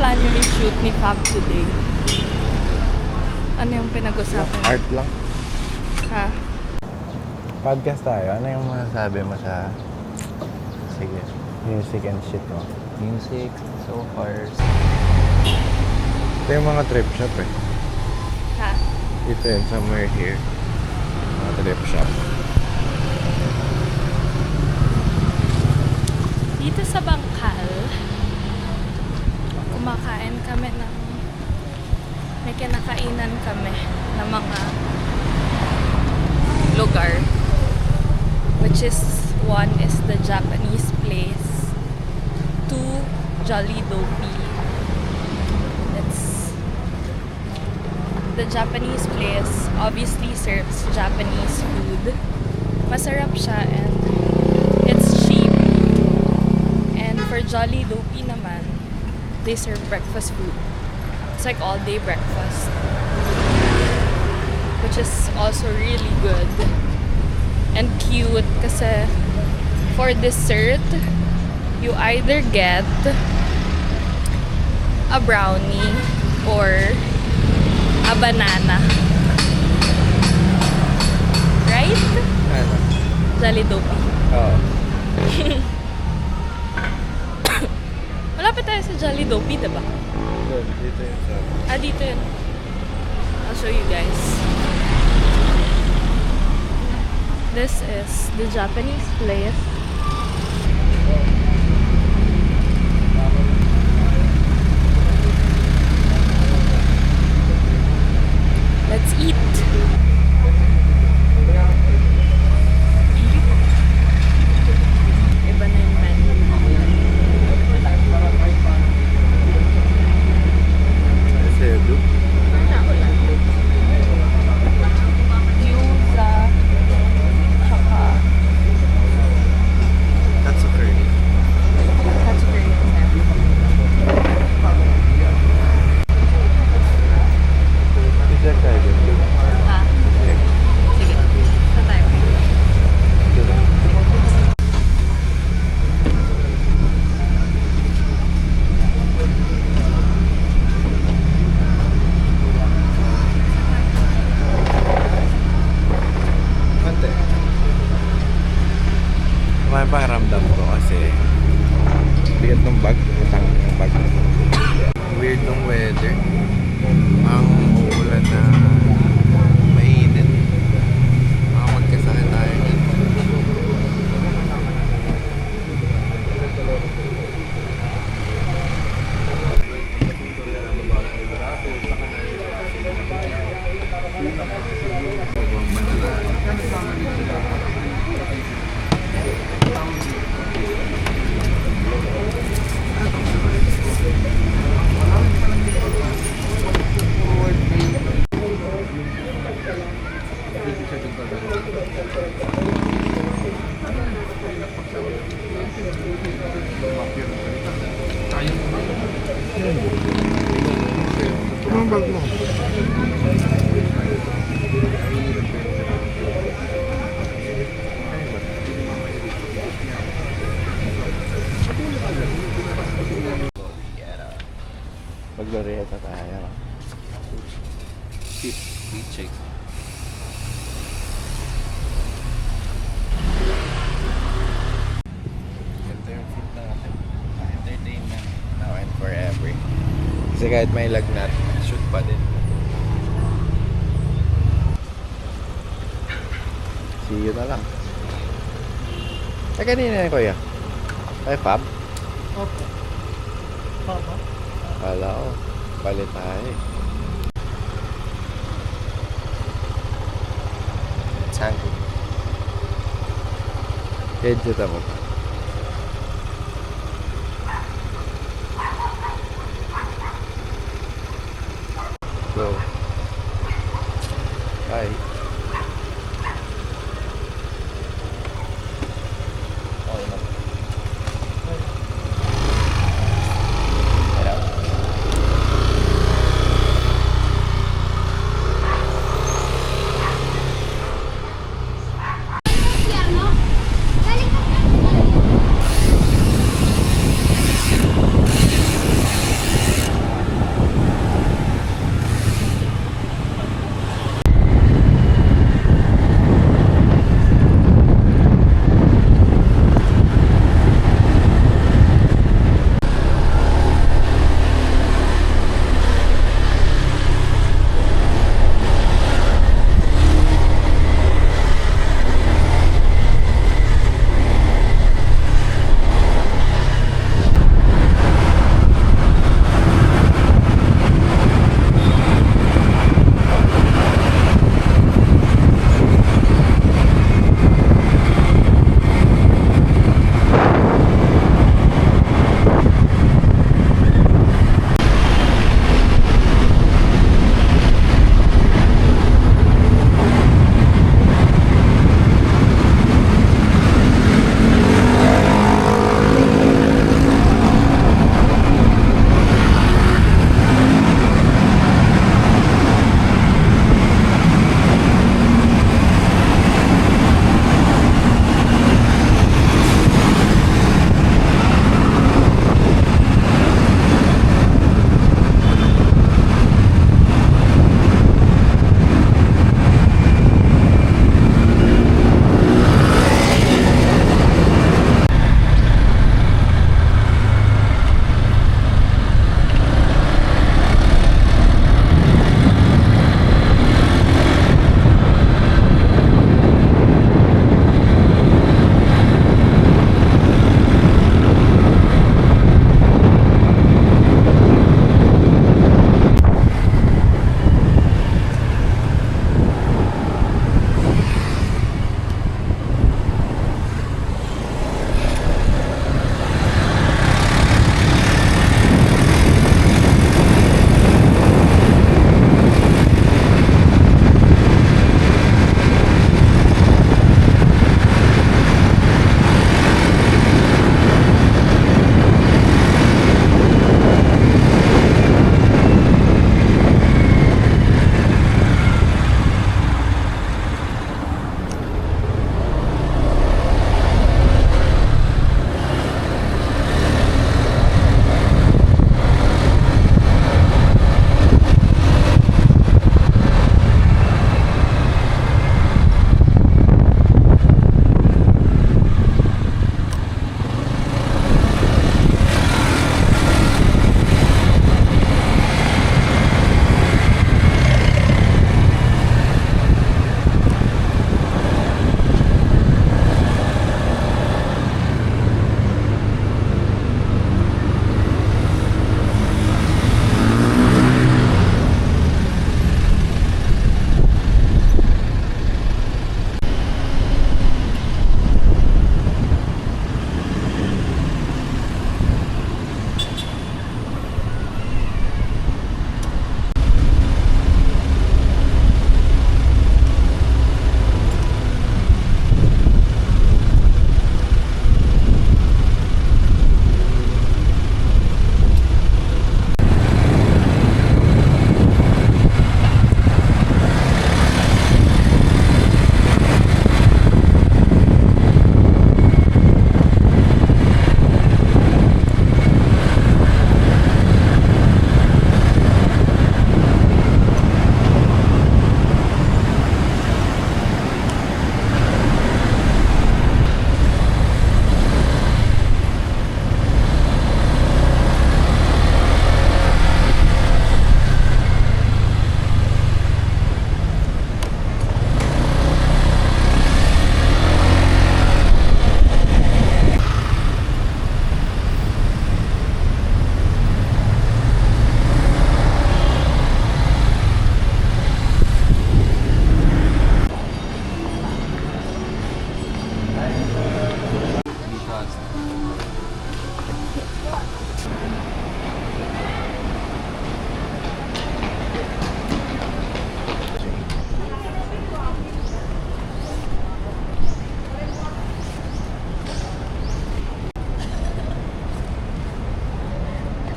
plan yung i-shoot ni Fab today? Ano yung pinag-usapan? Art lang. Ha? Podcast tayo. Ano yung masasabi mo sa Sige. music and shit mo? Music, so far. Ito yung mga trip shop eh. Ha? Ito yun, somewhere here. Mga trip shop. Dito sa Bangkal, kumakain kami ng may kinakainan kami ng mga lugar. Which is, one is the Japanese place. Two, Jolly Dopi. It's the Japanese place obviously serves Japanese food. Masarap siya and it's cheap. And for Jolly Lopi naman, they serve breakfast food. It's like all day breakfast. Which is also really good. And cute kasi for dessert, you either get a brownie or a banana. Right? Jolly. Oo. Oh. Malapit tayo sa Jolly Dopi, diba? Doon, dito yung sa... Ah, dito yun. I'll show you guys. This is the Japanese place. Kasi kahit may lagnat, shoot pa din. See you na lang. Ay, kanina yan, kuya. Ay, Fab? Opo. Papa? Akala ko. Palit tayo eh. Sango. Headset ako pa.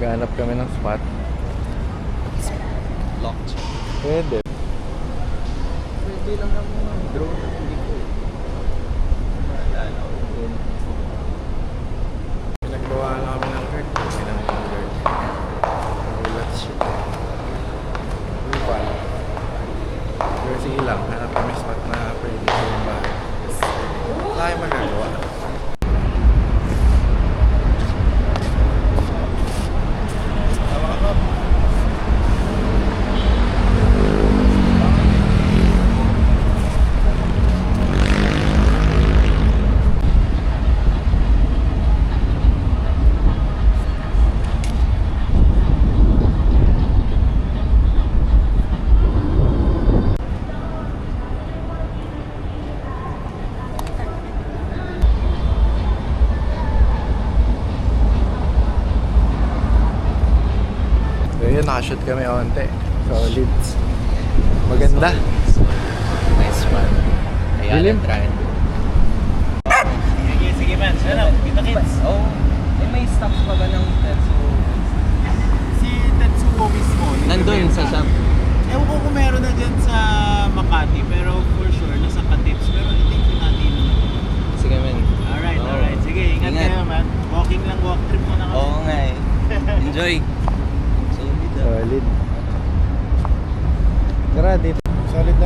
Naghanap kami ng spot. Locked. Pwede. Pwede lang naman ng drone na hindi ko. Eh. Nagbawa na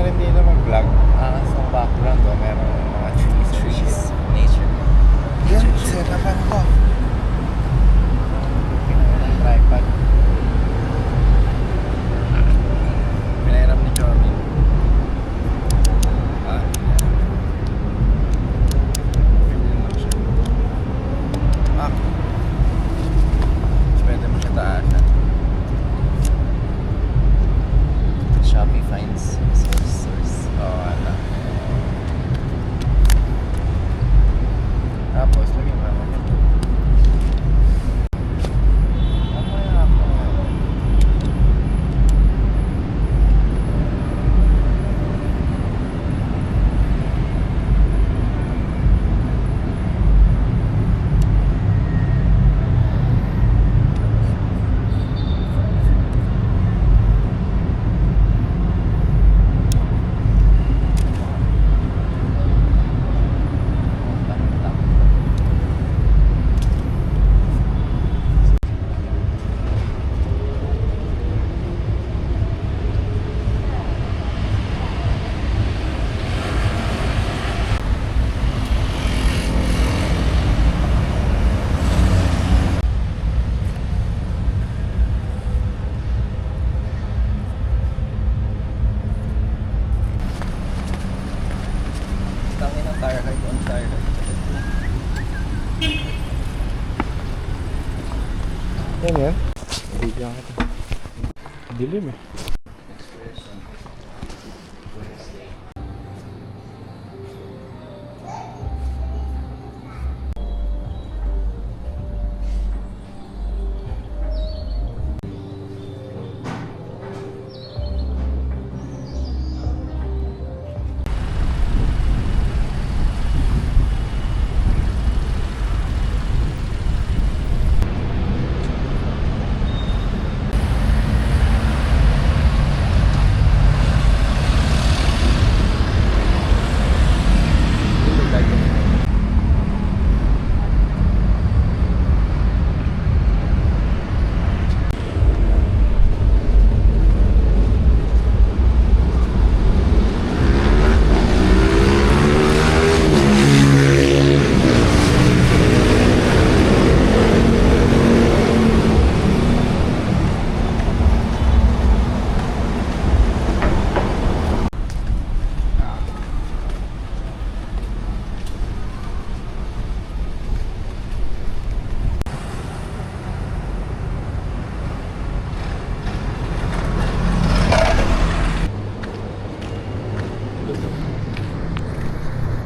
na rin dito mag-vlog. Ah, sa background, oh, meron mga trees. Trees. Nature. Yun, set up ako. Hemen. Dili mi?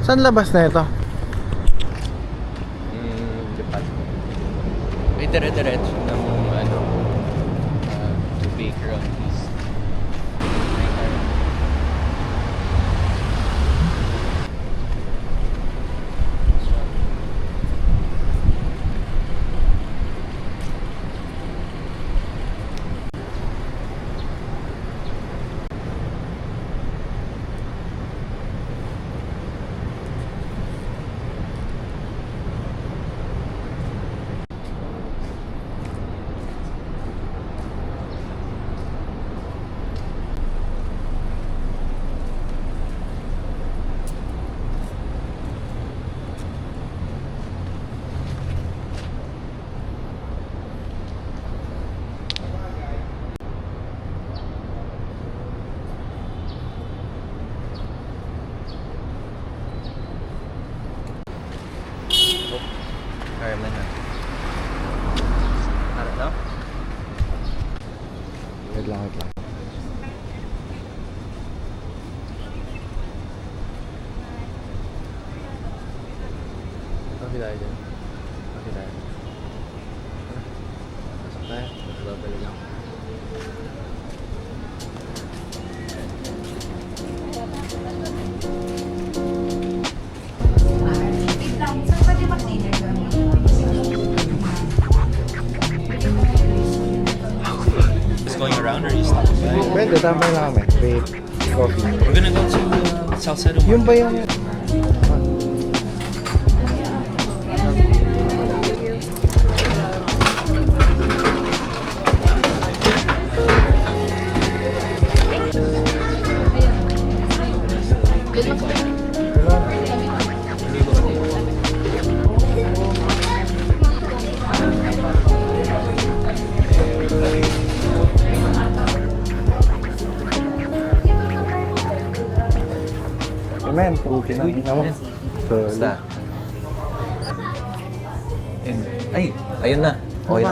Saan labas na ito? Mm, May dire-diretso. Carmen na. Ano na? Wait lang, wait lang. Tambay lang kami. Wait, coffee. We're gonna go to uh, Salcedo Yung ba yung...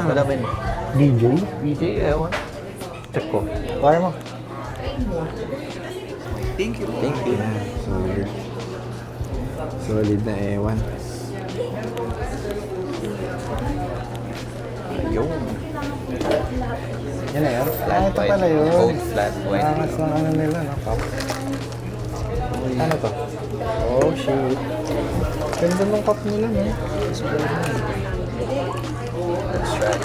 Men. DJ? BJ, ewan. Check ko. Kaya mo. Thank you. Thank you. Yeah, solid. Solid na ewan. Yung Yan na yun? flat Ah, ito white. pala yun. Old flat white. Angas ng ano nila, no? Cup. Ano to? Oh, shit. Ganda ng cup nila, no? That's right.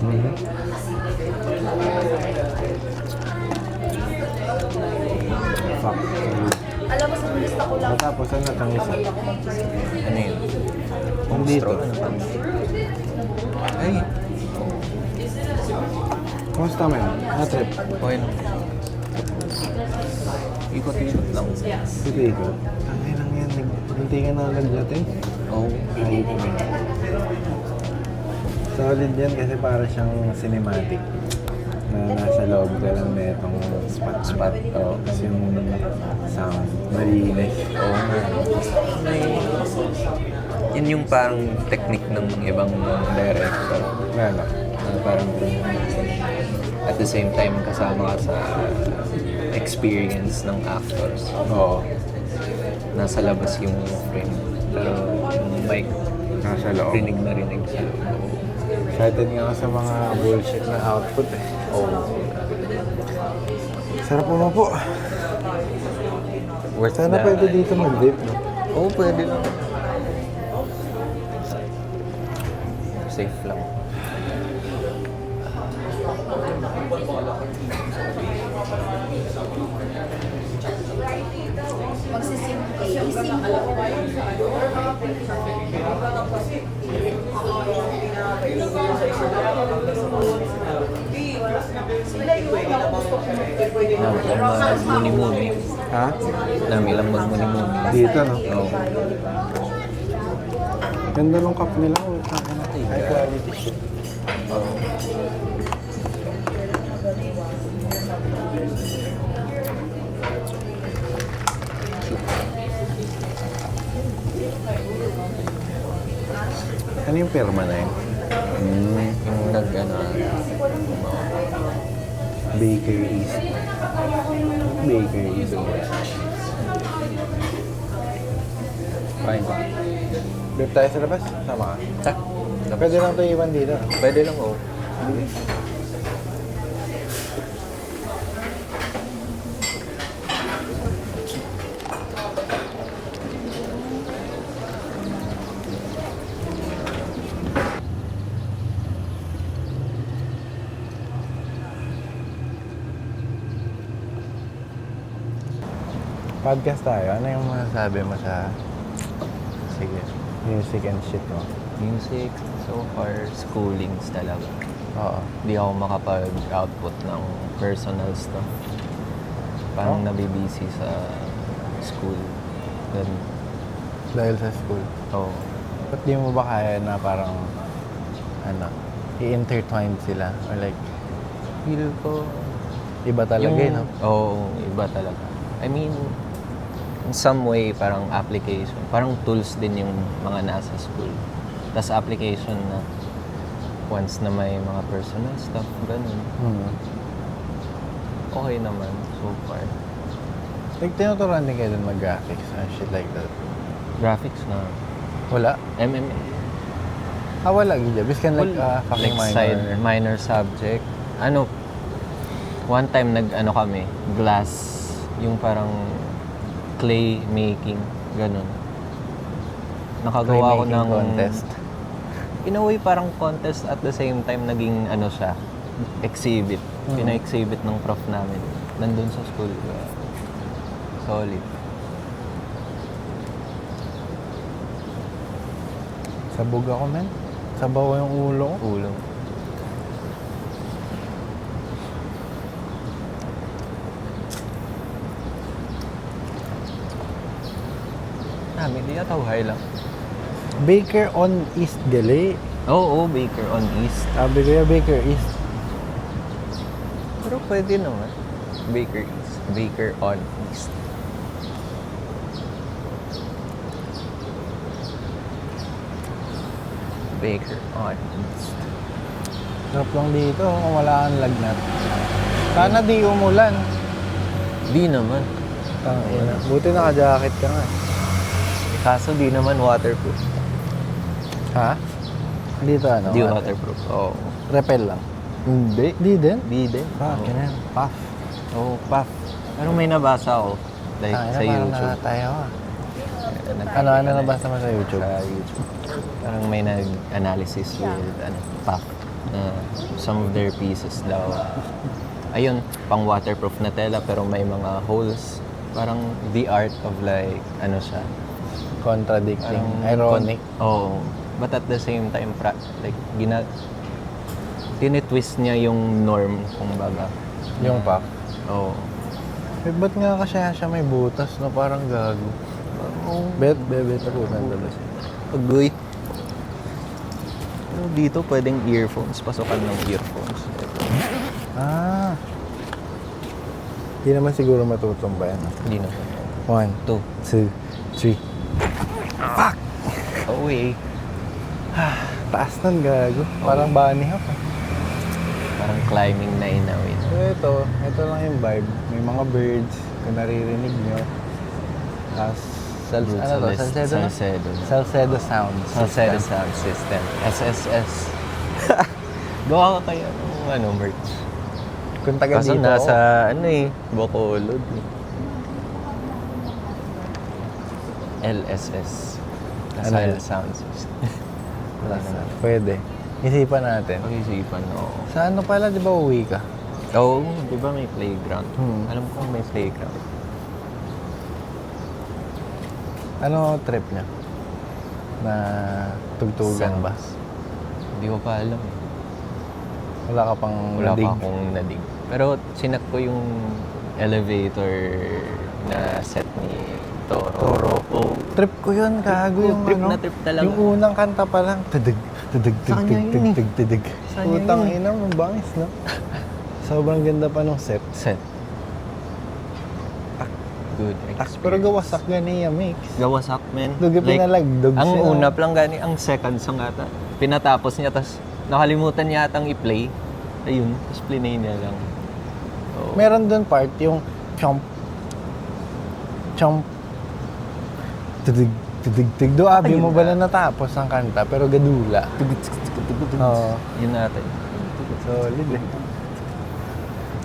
Mhm. Fuck. Alam mo, sa lista ko lang. Tapos, ano itong isa? Ano yun? Nandito. Straw? Ano? Ay, Kumusta mo yun? Na-trip? okay na. Ikot-ikot lang. Ikaw. Tangay lang yan. Hindi ka na nagdating. Oo. Ayip mo yun. Solid yan kasi para siyang cinematic na nasa loob ka lang na itong spot-spot. Oh, kasi yung sound, malinis. Oo nga. Yun yung parang technique ng ibang director. Lalo. na parang at the same time kasama ka sa experience ng actors. Oo. Nasa labas yung frame. Pero yung mic, Nasa loob. rinig na rinig sa loob. Excited nga ako sa mga bullshit na output eh. Oh. Sarap mo po. Worth Sana the- pwede dito mag-dip, no? Oo, pwede lang. Safe lang. Namilang magmuni-muni. Ha? Namilang magmuni-muni. Dito, no? Oo. Ganda ng cup nila. oh. High quality shit. Ano yung pirma na yun? Yung nag, ano, Baker East. Baker East. fine. Trip tayo sa labas? Sama ka? Ta? Pwede lang ito iwan dito. Pwede lang, oh. Podcast tayo. Ano yung masasabi mo sa Sige. music and shit mo? Music, so far, schoolings talaga. Oo. Hindi ako makapag-output ng personal stuff. Parang Oh? nabibisi sa school. Then, Dahil sa school. oh, Ba't di mo ba kaya na parang, ano, i-intertwine sila? Or like, feel ko... iba talaga eh, no? Oo, iba talaga. I mean, in some way, parang application. Parang tools din yung mga nasa school. Tapos application na once na may mga personal stuff, ganun. Hmm. Okay naman so far. Like, tinuturuan din kayo dun mag-graphics and shit like that. Graphics na Wala? MMA. Ah, wala, Gidya. Biskan like, uh, fucking like minor. side minor subject. Ano, one time nag ano kami, glass, yung parang clay making, ganun. Nakagawa ko Playmaking ng contest. In a way, parang contest at the same time naging ano siya, exhibit. Mhm. Pina-exhibit ng prof namin. Nandun sa school. Solid. Sabog ako, men. Sabaw yung ulo ko. Ulo. Ah, may di yata buhay lang. Baker on East Gali. Oo, oh, Baker on East. Sabi ko Baker East. Pero pwede naman. Baker East. Baker on East. Baker on East. Sarap lang dito kung wala kang lagnat. Sana di umulan. Di naman. Tangina. Buti naka-jacket ka nga. Kaso di naman waterproof. Ha? Dito ano? Di water- waterproof. Oo. Repel lang. Hindi. Di din? Di din. Fuck, Oo. yun yan. Puff. Oo, puff. Pero may nabasa ako. Like Tangina, sa YouTube. nakatayo ka. Nag- Ano, ano nabasa mo sa YouTube? Sa YouTube. Parang may nag-analysis with ano, puff. Uh, some of their pieces daw. Ayun, pang waterproof na tela pero may mga holes. Parang the art of like, ano siya. Contradicting. Parang Ironic. con- Oo. But at the same time, pra- like, gina... Tinitwist niya yung norm, kumbaga. Yung puff. Oo. Eh, ba't nga kasi siya may butas na parang gago? Oo. Bet, bebe, tapunan tuloy. Agoy. Pero dito pwedeng earphones, pasukan ng earphones. Ah. Hindi naman siguro matutumba yan. Hindi na. One, Two. two, three. Okay. Taas nun, gago. Parang bunny hop. ah. Parang climbing na inawin. So ito, ito lang yung vibe. May mga birds, kung naririnig nyo. Tapos, sal, ano to? Salcedo? Salcedo na. Salcedo Sounds. Salcedo Sound System. SSS. Gawa ka kaya ng ano, merch. Kung taga Kaso dito nasa, ano eh, Bacolod. eh. LSS. Ano yun? Sound System. Wala naman. pwede. Isipan natin. Pag-isipan, oo. Sa ano pala, di ba uwi ka? Oo, di ba may playground? Hmm. Alam ko may playground. Ano trip niya? Na tugtugan ba? Sounds. Hindi ko pa alam eh. Wala ka pang Wala nadig? pa akong nadig. Pero sinak ko yung elevator na set ni Toro. Toro. Trip ko yun, gago yung Trip ano. na trip talaga. Yung unang kanta pa lang, tudig, tudig, Sa tudig, kanya tudig, yun eh. kanya Putang yun eh. ina, ang bangis, no? Sobrang ganda pa nung set. Set. Good experience. Pero gawasak gani yung mix. Gawasak, men. Dugi pinalagdog Ang siya. una lang gani, ang second song ata. Pinatapos niya, tapos nakalimutan niya atang i-play. Ayun, tapos plinay niya lang. Oo. Meron doon part yung chomp, chomp, tudig, Tudig-tig do, abi mo ba na natapos ang kanta, pero gadula. Oo. Yun natin. Solid eh.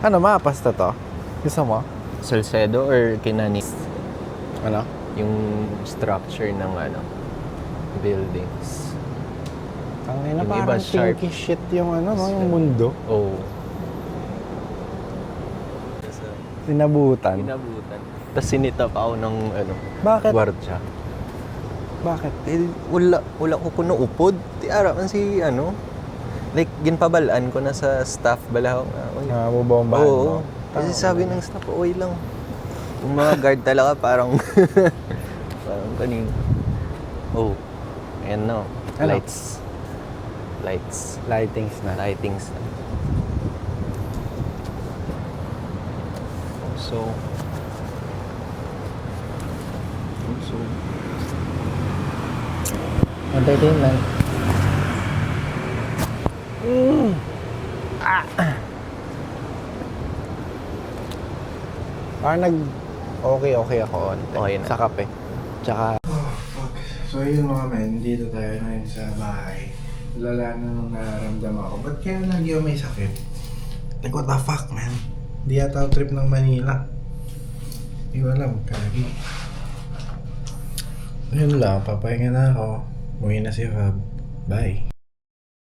Ano, mapasta to? Gusto mo? Salcedo or Kinanis? Ano? Yung structure ng ano, buildings. Ang ina Yung parang iba sharp. pinky shit yung ano, no, yung mundo. Oh. Sinabutan. Inabutan. Tapos sinita pa ako ng ano, Bakit? gwardya. Bakit? Eh, wala, wala ko kuno upod. Ti ara man si ano, like ginpabalaan ko na sa staff bala ako. nga, "Uy, Ah, bubombahan Oo. mo. Kasi sabi ng staff, okay lang. Yung mga guard talaga parang parang kanino. Oh. Ayan na. Ano? Lights. Lights. Lightings na. Lightings na. So, so, Entertainment. Mm. Ah. Parang nag okay-okay ako onte. Okay na. Sa kape. Tsaka... So yun mga men, dito tayo ngayon sa bahay. Lala na nung nararamdaman ako. Ba't kaya lagi ako may sakit? Like what the fuck man? Di yata trip ng Manila. Hindi ko alam, kagi. Yun lang, papahinga na ako. Umuwi na si Fab. Bye.